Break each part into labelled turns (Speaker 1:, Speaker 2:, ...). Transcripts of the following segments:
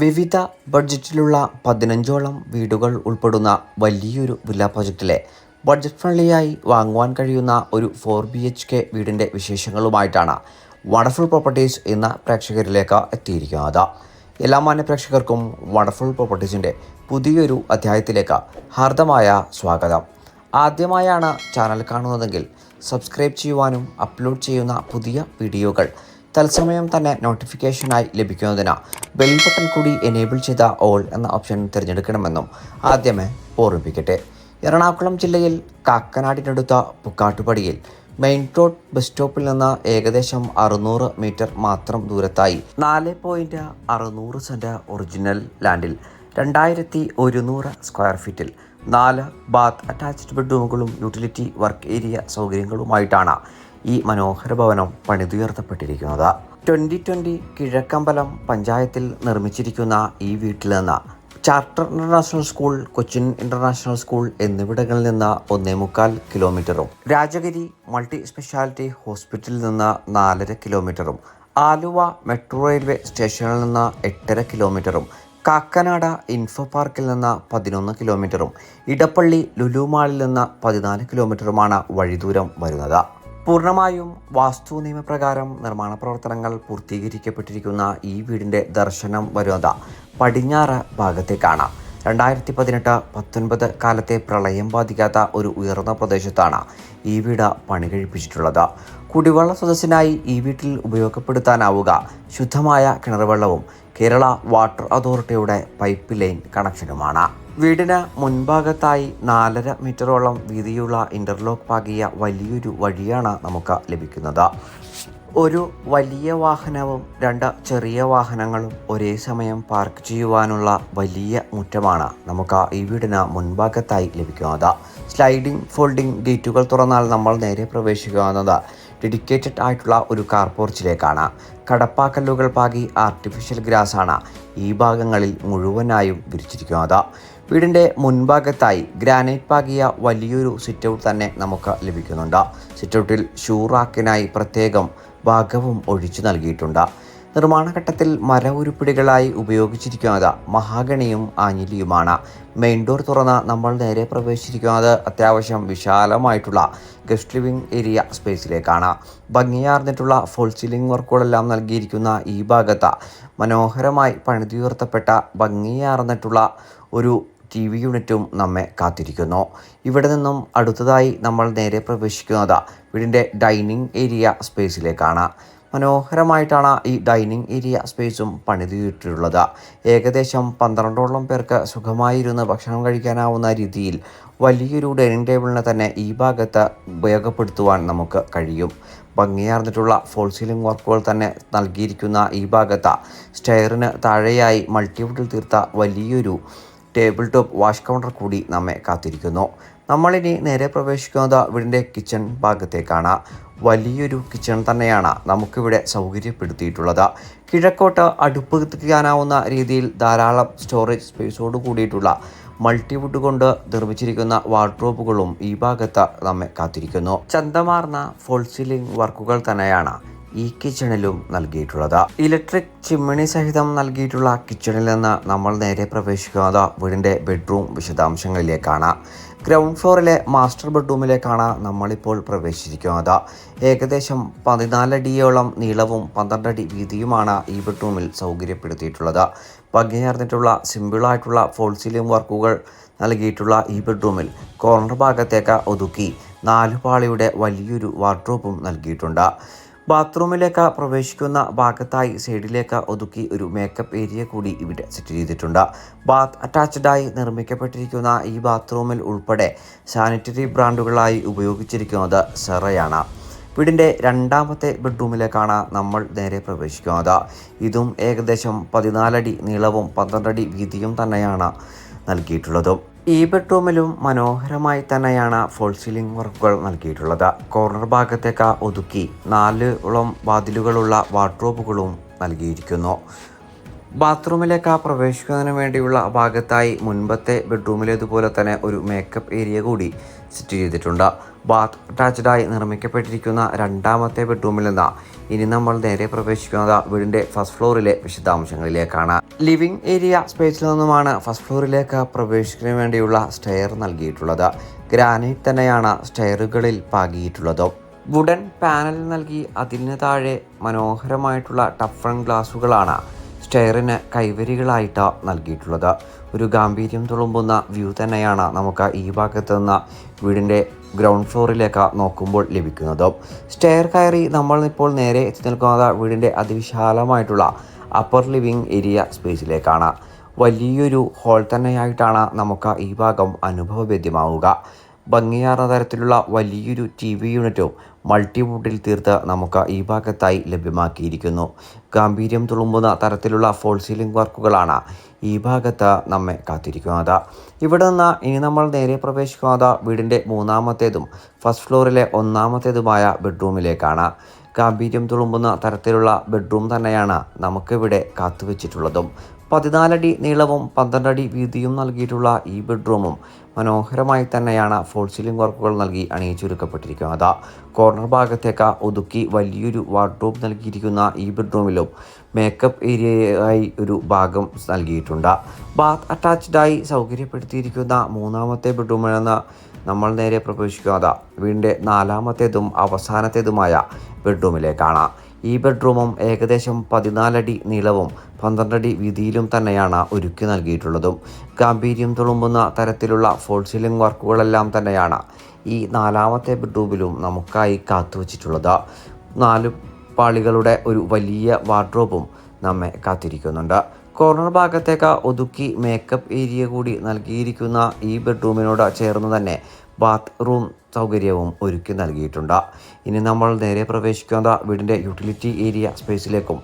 Speaker 1: വിവിധ ബഡ്ജറ്റിലുള്ള പതിനഞ്ചോളം വീടുകൾ ഉൾപ്പെടുന്ന വലിയൊരു വില്ല പ്രൊജക്റ്റിലെ ബഡ്ജറ്റ് ഫ്രണ്ട്ലിയായി വാങ്ങുവാൻ കഴിയുന്ന ഒരു ഫോർ ബി എച്ച് കെ വീടിന്റെ വിശേഷങ്ങളുമായിട്ടാണ് വണ്ടർഫുൾ പ്രോപ്പർട്ടീസ് എന്ന പ്രേക്ഷകരിലേക്ക് എത്തിയിരിക്കുന്നത്. എല്ലാ മാന്യ പ്രേക്ഷകർക്കും വണ്ടർഫുൾ പ്രോപ്പർട്ടീസിന്റെ പുതിയൊരു അധ്യായത്തിലേക്ക് ഹാർദമായ സ്വാഗതം. ആദ്യമായാണ് ചാനൽ കാണുന്നതെങ്കിൽ സബ്സ്ക്രൈബ് ചെയ്യുവാനും അപ്ലോഡ് ചെയ്യുന്ന പുതിയ വീഡിയോകൾ തത്സമയം തന്നെ നോട്ടിഫിക്കേഷനായി ലഭിക്കുന്നതിന് ബെൽ ബട്ടൺ കൂടി എനേബിൾ ചെയ്ത ഓൾ എന്ന ഓപ്ഷൻ തിരഞ്ഞെടുക്കണമെന്നും ആദ്യമേ ഓർമ്മിപ്പിക്കട്ടെ. എറണാകുളം ജില്ലയിൽ കാക്കനാടിനടുത്ത പുക്കാട്ടുപടിയിൽ മെയിൻ റോഡ് ബസ് സ്റ്റോപ്പിൽ നിന്ന് ഏകദേശം അറുന്നൂറ് മീറ്റർ മാത്രം ദൂരത്തായി നാല് പോയിന്റ് അറുന്നൂറ് സെന്റ് ഒറിജിനൽ ലാൻഡിൽ രണ്ടായിരത്തി ഒരുന്നൂറ് സ്ക്വയർ ഫീറ്റിൽ നാല് ബാത്ത് അറ്റാച്ച്ഡ് ബെഡ്റൂമുകളും യൂട്ടിലിറ്റി വർക്ക് ഏരിയ സൗകര്യങ്ങളുമായിട്ടാണ് ഈ മനോഹര ഭവനം പണിതുയർത്തപ്പെട്ടിരിക്കുന്നത് ട്വന്റി ട്വന്റി കിഴക്കമ്പലം പഞ്ചായത്തിൽ നിർമ്മിച്ചിരിക്കുന്ന ഈ വീട്ടിൽ നിന്ന് charter international school Cochin international school എന്നിവിടങ്ങളിൽ നിന്ന് ഒന്നേ മുക്കാൽ കിലോമീറ്ററും രാജഗിരി മൾട്ടി സ്പെഷ്യാലിറ്റി ഹോസ്പിറ്റലിൽ നിന്ന് നാലര കിലോമീറ്ററും ആലുവ മെട്രോ റെയിൽവേ സ്റ്റേഷനിൽ നിന്ന് എട്ടര കിലോമീറ്ററും കാക്കനാട ഇൻഫോ പാർക്കിൽ നിന്ന് പതിനൊന്ന് കിലോമീറ്ററും ഇടപ്പള്ളി ലുലുമാളിൽ നിന്ന് പതിനാല് കിലോമീറ്ററുമാണ് വഴിദൂരം വരുന്നത്. പൂർണമായും വാസ്തു നിയമപ്രകാരം നിർമ്മാണ പ്രവർത്തനങ്ങൾ പൂർത്തീകരിക്കപ്പെട്ടിരിക്കുന്ന ഈ വീടിന്റെ ദർശനം വരുന്നത് പടിഞ്ഞാറ് ഭാഗത്തേക്കാണ്. രണ്ടായിരത്തി പതിനെട്ട് പത്തൊൻപത് കാലത്തെ പ്രളയം ബാധിക്കാത്ത ഒരു ഉയർന്ന പ്രദേശത്താണ് ഈ വീട് പണി കഴിപ്പിച്ചിട്ടുള്ളത്. കുടിവെള്ള സദസ്സിനായി ഈ വീട്ടിൽ ഉപയോഗപ്പെടുത്താനാവുക ശുദ്ധമായ കിണറുവെള്ളവും കേരള വാട്ടർ അതോറിറ്റിയുടെ പൈപ്പ് ലൈൻ കണക്ഷനുമാണ്. വീടിന് മുൻഭാഗത്തായി നാലര മീറ്ററോളം വീതിയുള്ള ഇന്റർലോക്ക് പാകിയ വലിയൊരു വഴിയാണ് നമുക്ക് ലഭിക്കുന്നത്. ഒരു വലിയ വാഹനവും രണ്ട് ചെറിയ വാഹനങ്ങളും ഒരേ സമയം പാർക്ക് ചെയ്യുവാനുള്ള വലിയ മുറ്റമാണ് നമുക്ക് ഈ വീടിന് മുൻഭാഗത്തായി ലഭിക്കുന്നത്. സ്ലൈഡിംഗ് ഫോൾഡിംഗ് ഗേറ്റുകൾ തുറന്നാൽ നമ്മൾ നേരെ പ്രവേശിക്കുന്നത് ഡെഡിക്കേറ്റഡ് ആയിട്ടുള്ള ഒരു കാർ പോർച്ചിലേക്കാണ്. കടപ്പാക്കല്ലുകൾ പാകി ആർട്ടിഫിഷ്യൽ ഗ്രാസ് ആണ് ഈ ഭാഗങ്ങളിൽ മുഴുവനായും വിരിച്ചിരിക്കുന്നത്. വീടിന്റെ മുൻഭാഗത്തായി ഗ്രാനൈറ്റ് പാകിയ വലിയൊരു സിറ്റൗട്ട് തന്നെ നമുക്ക് ലഭിക്കുന്നുണ്ട്. സിറ്റൗട്ടിൽ ഷൂ റാക്കിനായി പ്രത്യേകം ഭാഗവും ഒഴിച്ചു നൽകിയിട്ടുണ്ട്. നിർമ്മാണ ഘട്ടത്തിൽ മര ഉരുപ്പിടികളായി ഉപയോഗിച്ചിരിക്കുന്നത് മഹാഗണിയും ആഞ്ഞിലിയുമാണ്. മെയിൻ ഡോർ തുറന്ന് നമ്മൾ നേരെ പ്രവേശിച്ചിരിക്കുന്നത് അത്യാവശ്യം വിശാലമായിട്ടുള്ള ഗസ്റ്റ് ലിവിംഗ് ഏരിയ സ്പേസിലേക്കാണ്. ഭംഗിയാർന്നിട്ടുള്ള ഫുൾ സീലിംഗ് വർക്കുകളെല്ലാം നൽകിയിരിക്കുന്ന ഈ ഭാഗത്ത് മനോഹരമായി പണിതുയർത്തപ്പെട്ട ഭംഗിയാർന്നിട്ടുള്ള ഒരു ടി വി യൂണിറ്റും നമ്മെ കാത്തിരിക്കുന്നു. ഇവിടെ നിന്നും അടുത്തതായി നമ്മൾ നേരെ പ്രവേശിക്കുന്നത് വീടിന്റെ ഡൈനിങ് ഏരിയ സ്പേസിലേക്കാണ്. മനോഹരമായിട്ടാണ് ഈ ഡൈനിങ് ഏരിയ സ്പേസും പണിതിട്ടുള്ളത്. ഏകദേശം പന്ത്രണ്ടോളം പേർക്ക് സുഖമായിരുന്ന് ഭക്ഷണം കഴിക്കാനാവുന്ന രീതിയിൽ വലിയൊരു ഡൈനിങ് ടേബിളിനെ തന്നെ ഈ ഭാഗത്ത് ഉപയോഗപ്പെടുത്തുവാൻ നമുക്ക് കഴിയും. ഭംഗിയാർന്നിട്ടുള്ള ഫോൾ സീലിംഗ് വർക്കുകൾ തന്നെ നൽകിയിരിക്കുന്ന ഈ ഭാഗത്ത് സ്റ്റെയറിന് താഴെയായി മൾട്ടിവുഡിൽ തീർത്ത വലിയൊരു ടേബിൾ ടോപ്പ് വാഷ് കൗണ്ടർ കൂടി നമ്മെ കാത്തിരിക്കുന്നു. നമ്മളിനി നേരെ പ്രവേശിക്കുന്നത് വീടിന്റെ കിച്ചൺ ഭാഗത്തേക്കാണ്. വലിയൊരു കിച്ചൺ തന്നെയാണ് നമുക്കിവിടെ സൗകര്യപ്പെടുത്തിയിട്ടുള്ളത്. കിഴക്കോട്ട് അടുപ്പ് കത്തിക്കാനാവുന്ന രീതിയിൽ ധാരാളം സ്റ്റോറേജ് സ്പേസോട് കൂടിയിട്ടുള്ള മൾട്ടിവുഡ് കൊണ്ട് നിർമ്മിച്ചിരിക്കുന്ന വാർഡ്രോബുകളും ഈ ഭാഗത്ത് നമ്മെ കാത്തിരിക്കുന്നു. ചന്തമാർന്ന ഫോൾ സീലിംഗ് വർക്കുകൾ തന്നെയാണ് ഈ കിച്ചണിലും നൽകിയിട്ടുള്ളത്. ഇലക്ട്രിക് ചിമ്മിണി സഹിതം നൽകിയിട്ടുള്ള കിച്ചണിൽ നിന്ന് നമ്മൾ നേരെ പ്രവേശിക്കുന്നത് വീടിന്റെ ബെഡ്റൂം വിശദാംശങ്ങളിലേക്കാണ്. ഗ്രൗണ്ട് ഫ്ലോറിലെ മാസ്റ്റർ ബെഡ്റൂമിലേക്കാണ് നമ്മളിപ്പോൾ പ്രവേശിച്ചിരിക്കുന്നത്. ഏകദേശം പതിനാലടിയോളം നീളവും പന്ത്രണ്ടടി വീതിയുമാണ് ഈ ബെഡ്റൂമിൽ സൗകര്യപ്പെടുത്തിയിട്ടുള്ളത്. ഭംഗിയാർന്നിട്ടുള്ള സിമ്പിളായിട്ടുള്ള ഫോൾ സീലിംഗ് വർക്കുകൾ നൽകിയിട്ടുള്ള ഈ ബെഡ്റൂമിൽ കോർണർ ഭാഗത്തേക്ക് ഒതുക്കി നാല് പാളിയുടെ വലിയൊരു വാർഡ്രോപ്പും നൽകിയിട്ടുണ്ട്. ബാത്റൂമിലേക്ക് പ്രവേശിക്കുന്ന ഭാഗത്തായി സൈഡിലേക്ക് ഒതുക്കി ഒരു മേക്കപ്പ് ഏരിയ കൂടി ഇവിടെ സെറ്റ് ചെയ്തിട്ടുണ്ട്. ബാത്ത് അറ്റാച്ച്ഡായി നിർമ്മിക്കപ്പെട്ടിരിക്കുന്ന ഈ ബാത്റൂമിൽ ഉൾപ്പെടെ സാനിറ്ററി ബ്രാൻഡുകളായി ഉപയോഗിച്ചിരിക്കുന്നത് സെറയാണ്. വീടിന്റെ രണ്ടാമത്തെ ബെഡ്റൂമിലേക്കാണ് നമ്മൾ നേരെ പ്രവേശിക്കുന്നത്. ഇതും ഏകദേശം പതിനാലടി നീളവും പന്ത്രണ്ടടി വീതിയും തന്നെയാണ് നൽകിയിട്ടുള്ളതും. ഈ ബെഡ്റൂമിലും മനോഹരമായി തന്നെയാണ് ഫോൾ സീലിംഗ് വർക്കുകൾ നൽകിയിട്ടുള്ളത്. കോർണർ ഭാഗത്തേക്ക് ഒതുക്കി നാലോളം വാതിലുകളുള്ള വാർഡ്രോബുകളും നൽകിയിരിക്കുന്നു. ബാത്റൂമിലേക്ക് ആ പ്രവേശിക്കുന്നതിന് വേണ്ടിയുള്ള ഭാഗത്തായി മുൻപത്തെ ബെഡ്റൂമിലേതുപോലെ തന്നെ ഒരു മേക്കപ്പ് ഏരിയ കൂടി സെറ്റ് ചെയ്തിട്ടുണ്ട്. ബാത്ത് അറ്റാച്ച്ഡായി നിർമ്മിക്കപ്പെട്ടിരിക്കുന്ന രണ്ടാമത്തെ ബെഡ്റൂമിൽ നിന്ന് ഇനി നമ്മൾ നേരെ പ്രവേശിക്കുന്നത് വീടിന്റെ ഫസ്റ്റ് ഫ്ലോറിലെ വിശദാംശങ്ങളിലേക്കാണ്. ലിവിംഗ് ഏരിയ സ്പേസിൽ നിന്നുമാണ് ഫസ്റ്റ് ഫ്ലോറിലേക്ക് പ്രവേശിക്കുന്നതിന് വേണ്ടിയുള്ള സ്റ്റെയർ നൽകിയിട്ടുള്ളത്. ഗ്രാനൈറ്റ് തന്നെയാണ് സ്റ്റെയറുകളിൽ പാകിയിട്ടുള്ളത്. വുഡൻ പാനൽ നൽകി അതിന് താഴെ മനോഹരമായിട്ടുള്ള ടഫൺ ഗ്ലാസുകളാണ് സ്റ്റെയറിന് കൈവരികളായിട്ടാണ് നൽകിയിട്ടുള്ളത്. ഒരു ഗാംഭീര്യം തുളുമ്പുന്ന വ്യൂ തന്നെയാണ് നമുക്ക് ഈ ഭാഗത്ത് നിന്ന് വീടിന്റെ ഗ്രൗണ്ട് ഫ്ലോറിലേക്ക് നോക്കുമ്പോൾ ലഭിക്കുന്നത്. സ്റ്റെയർ കയറി നമ്മൾ ഇപ്പോൾ നേരെ എത്തി നിൽക്കുന്നത് വീടിന്റെ അതിവിശാലമായിട്ടുള്ള അപ്പർ ലിവിംഗ് ഏരിയ സ്പേസിലേക്കാണ് വലിയൊരു ഹോൾ തന്നെയായിട്ടാണ് നമുക്ക് ഈ ഭാഗം അനുഭവവേദ്യമാവുക ഭംഗിയാർന്ന തരത്തിലുള്ള വലിയൊരു ടി വി യൂണിറ്റും മൾട്ടിവുഡിൽ തീർത്ത് നമുക്ക് ഈ ഭാഗത്തായി ലഭ്യമാക്കിയിരിക്കുന്നു. ഗാംഭീര്യം തുളുമ്പുന്ന തരത്തിലുള്ള ഫോൾ സീലിംഗ് വർക്കുകളാണ് ഈ ഭാഗത്ത് നമ്മെ കാത്തിരിക്കുന്നത്. ഇവിടെ നിന്ന് ഇനി നമ്മൾ നേരെ പ്രവേശിക്കുന്നത് വീടിന്റെ മൂന്നാമത്തേതും ഫസ്റ്റ് ഫ്ലോറിലെ ഒന്നാമത്തേതുമായ ബെഡ്റൂമിലേക്കാണ് ഗാംഭീര്യം തുളുമ്പുന്ന തരത്തിലുള്ള ബെഡ്റൂം തന്നെയാണ് നമുക്കിവിടെ കാത്തുവച്ചിട്ടുള്ളതും. പതിനാലടി നീളവും പന്ത്രണ്ടടി വീതിയും നൽകിയിട്ടുള്ള ഈ ബെഡ്റൂമും മനോഹരമായി തന്നെയാണ് ഫോൾ സീലിംഗ് വർക്കുകൾ നൽകി അണിയിച്ചൊരുക്കപ്പെട്ടിരിക്കുന്നത്. കോർണർ ഭാഗത്തേക്ക് ഒതുക്കി വലിയൊരു വാർഡ്രോബ് നൽകിയിരിക്കുന്ന ഈ ബെഡ്റൂമിലും മേക്കപ്പ് ഏരിയയായി ഒരു ഭാഗം നൽകിയിട്ടുണ്ട്. ബാത്ത് അറ്റാച്ച്ഡായി സൗകര്യപ്പെടുത്തിയിരിക്കുന്ന മൂന്നാമത്തെ ബെഡ്റൂമിലെന്ന് നമ്മൾ നേരെ പ്രവേശിക്കുന്നത്. വീടിന്റെ നാലാമത്തേതും അവസാനത്തേതുമായ ബെഡ്റൂമിലേക്കാണ്. ഈ ബെഡ്റൂമും ഏകദേശം പതിനാലടി നീളവും പന്ത്രണ്ടടി വീതിയിലും തന്നെയാണ് ഒരുക്കി നൽകിയിട്ടുള്ളതും. ഗാംഭീര്യം തുളുമ്പുന്ന തരത്തിലുള്ള ഫോൾ സീലിംഗ് വർക്കുകളെല്ലാം തന്നെയാണ് ഈ നാലാമത്തെ ബെഡ്റൂമിലും നമുക്കായി കാത്തുവച്ചിട്ടുള്ളത്. നാല് പാളികളുടെ ഒരു വലിയ വാർഡ്രോബും നമ്മെ കാത്തിരിക്കുന്നുണ്ട്. കോർണർ ഭാഗത്തേക്ക് ഒതുക്കി മേക്കപ്പ് ഏരിയ കൂടി നൽകിയിരിക്കുന്ന ഈ ബെഡ്റൂമിനോട് ചേർന്ന് തന്നെ ബാത്റൂം സൗകര്യവും ഒരുക്കി നൽകിയിട്ടുണ്ട്. ഇനി നമ്മൾ നേരെ പ്രവേശിക്കുന്ന വീടിന്റെ യൂട്ടിലിറ്റി ഏരിയ സ്പേസിലേക്കും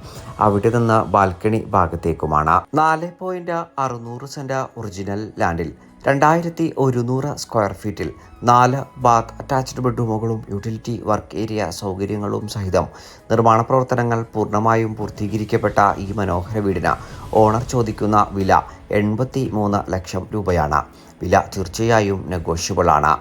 Speaker 1: അവിടെ നിന്ന് ബാൽക്കണി ഭാഗത്തേക്കുമാണ്. നാല് പോയിന്റ് അറുന്നൂറ് സെന്റ് ഒറിജിനൽ ലാൻഡിൽ രണ്ടായിരത്തി ഒരുന്നൂറ് സ്ക്വയർ ഫീറ്റിൽ നാല് ബാത്ത് അറ്റാച്ച്ഡ് ബെഡ്റൂമുകളും യൂട്ടിലിറ്റി വർക്ക് ഏരിയ സൗകര്യങ്ങളും സഹിതം നിർമ്മാണ പ്രവർത്തനങ്ങൾ പൂർണമായും പൂർത്തീകരിക്കപ്പെട്ട ഈ മനോഹര വീടിന് ഓണർ ചോദിക്കുന്ന വില എൺപത്തി ലക്ഷം രൂപയാണ്. വില തീർച്ചയായും നെഗോഷ്യബിൾ ആണ്.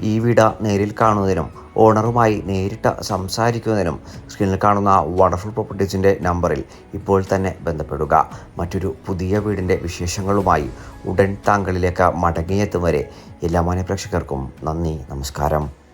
Speaker 1: ഈ വീട് നേരിൽ കാണുന്നതിനും ഓണറുമായി നേരിട്ട് സംസാരിക്കുന്നതിനും സ്ക്രീനിൽ കാണുന്ന വണ്ടർഫുൾ പ്രോപ്പർട്ടീസിന്റെ നമ്പറിൽ ഇപ്പോൾ തന്നെ ബന്ധപ്പെടുക. മറ്റൊരു പുതിയ വീടിന്റെ വിശേഷങ്ങളുമായി ഉടൻ താങ്കളിലേക്ക് മടങ്ങിയെത്തും വരെ എല്ലാ മാന്യ പ്രേക്ഷകർക്കും നന്ദി നമസ്കാരം.